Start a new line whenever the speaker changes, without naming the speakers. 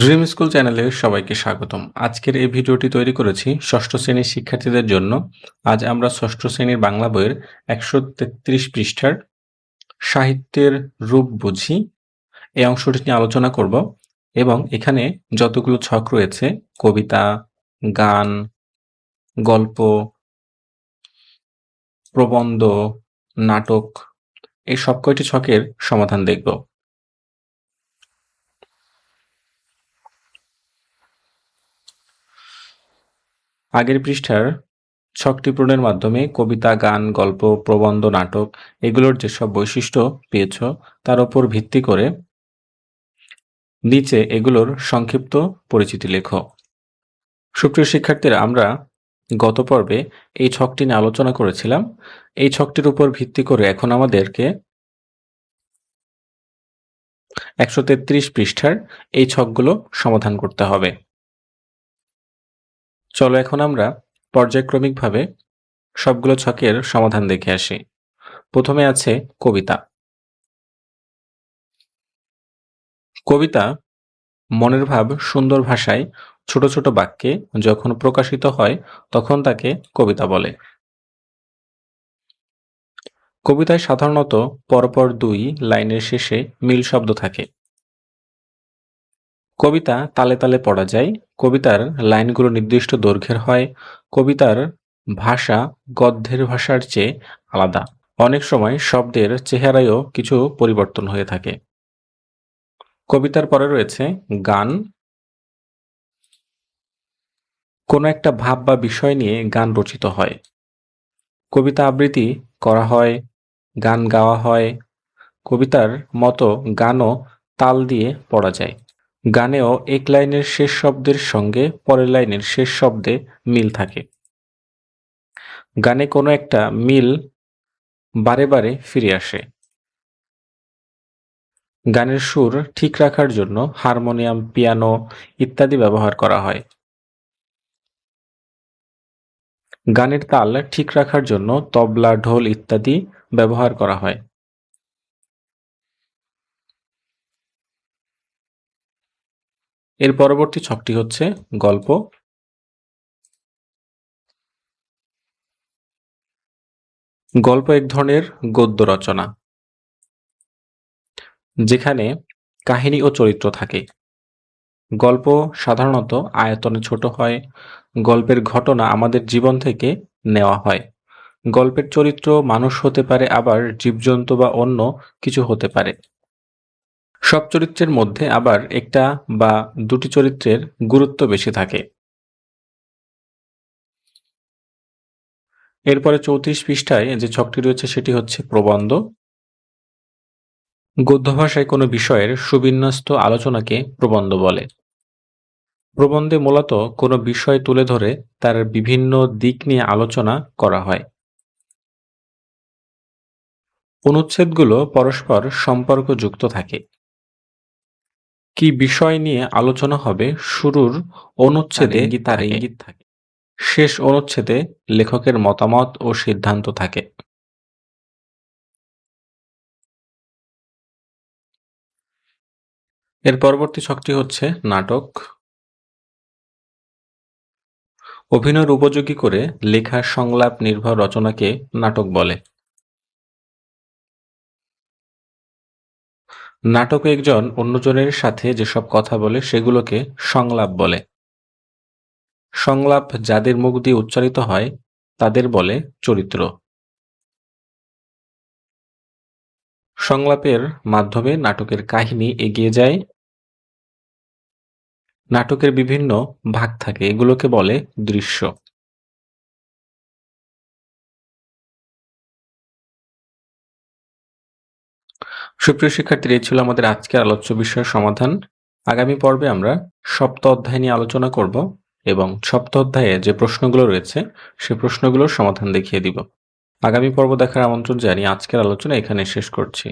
Dream school চ্যানেলে সবাইকে স্বাগতম। আজকের এই ভিডিওটি তৈরি করেছি ষষ্ঠ শ্রেণির শিক্ষার্থীদের জন্য। আজ আমরা ষষ্ঠ শ্রেণির বাংলা বইয়ের একশো তেত্রিশ পৃষ্ঠার সাহিত্যের রূপ বুঝি। এই অংশটি নিয়ে আলোচনা করব এবং এখানে যতগুলো ছক রয়েছে, কবিতা, গান, গল্প, প্রবন্ধ, নাটক, এই সব কয়টি ছকের সমাধান দেখব। আগের পৃষ্ঠার ছকটি পূরণের মাধ্যমে কবিতা, গান, গল্প, প্রবন্ধ, নাটক এগুলোর যেসব বৈশিষ্ট্য পেয়েছ, তার উপর ভিত্তি করে নিচে এগুলোর সংক্ষিপ্ত পরিচিতি লেখো। সুপ্রিয় শিক্ষার্থীরা, আমরা গত পর্বে এই ছকটি নিয়ে আলোচনা করেছিলাম। এই ছকটির উপর ভিত্তি করে এখন আমাদেরকে একশো তেত্রিশ পৃষ্ঠার এই ছকগুলো সমাধান করতে হবে। চলো এখন আমরা পর্যায়ক্রমিকভাবে সবগুলো ছকের সমাধান দেখে আসি। প্রথমে আছে কবিতা। কবিতা মনের ভাব সুন্দর ভাষায় ছোট ছোট বাক্যে যখন প্রকাশিত হয়, তখন তাকে কবিতা বলে। কবিতায় সাধারণত পরপর দুই লাইনের শেষে মিল শব্দ থাকে। কবিতা তালে তালে পড়া যায়। কবিতার লাইনগুলো নির্দিষ্ট দৈর্ঘ্যের হয়। কবিতার ভাষা গদ্যের ভাষার চেয়ে আলাদা। অনেক সময় শব্দের চেহারায়ও কিছু পরিবর্তন হয়ে থাকে। কবিতার পরে রয়েছে গান। কোনো একটা ভাব বা বিষয় নিয়ে গান রচিত হয়। কবিতা আবৃত্তি করা হয়, গান গাওয়া হয়। কবিতার মতো গানও তাল দিয়ে পড়া যায়। গানেও এক লাইনের শেষ শব্দের সঙ্গে পরের লাইনের শেষ শব্দে মিল থাকে। গানে কোনো একটা মিল বারে বারে ফিরে আসে। গানের সুর ঠিক রাখার জন্য হারমোনিয়াম, পিয়ানো ইত্যাদি ব্যবহার করা হয়। গানের তাল ঠিক রাখার জন্য তবলা, ঢোল ইত্যাদি ব্যবহার করা হয়। এর পরবর্তী ছকটি হচ্ছে গল্প। গল্প এক ধরনের গদ্য রচনা, যেখানে কাহিনী ও চরিত্র থাকে। গল্প সাধারণত আয়তনে ছোট হয়, গল্পের ঘটনা আমাদের জীবন থেকে নেওয়া হয়। গল্পের চরিত্র মানুষ হতে পারে, আবার জীবজন্তু বা অন্য কিছু হতে পারে। সব চরিত্রের মধ্যে আবার একটা বা দুটি চরিত্রের গুরুত্ব বেশি থাকে। এরপরে চৌত্রিশ পৃষ্ঠায় যে ছকটি রয়েছে সেটি হচ্ছে প্রবন্ধ। গদ্য ভাষায় কোনো বিষয়ের সুবিন্যস্ত আলোচনাকে প্রবন্ধ বলে। প্রবন্ধে মূলত কোনো বিষয় তুলে ধরে তার বিভিন্ন দিক নিয়ে আলোচনা করা হয়। অনুচ্ছেদগুলো পরস্পর সম্পর্কযুক্ত থাকে। কি বিষয় নিয়ে আলোচনা হবে? শুরুর অনুচ্ছেদে তার ইঙ্গিত থাকে। শেষ অনুচ্ছেদে লেখকের মতামত ও সিদ্ধান্ত থাকে। এর পরবর্তী ছকটি হচ্ছে নাটক। অভিনয়ের উপযোগী করে লেখা সংলাপ নির্ভর রচনাকে নাটক বলে। নাটকে একজন অন্যজনের সাথে যেসব কথা বলে সেগুলোকে সংলাপ বলে। সংলাপ যাদের মুখ দিয়ে উচ্চারিত হয়, তাদের বলে চরিত্র। সংলাপের মাধ্যমে নাটকের কাহিনী এগিয়ে যায়। নাটকের বিভিন্ন ভাগ থাকে, এগুলোকে বলে দৃশ্য। সুপ্রিয় শিক্ষার্থীরা, এই ছিল আমাদের আজকের আলোচ্য বিষয়ের সমাধান। আগামী পর্বে আমরা সপ্ত অধ্যায় নিয়ে আলোচনা করব এবং সপ্ত অধ্যায়ে যে প্রশ্নগুলো রয়েছে, সে প্রশ্নগুলোর সমাধান দেখিয়ে দিব। আগামী পর্ব দেখার আমন্ত্রণ জানিয়ে আজকের আলোচনা এখানে শেষ করছি।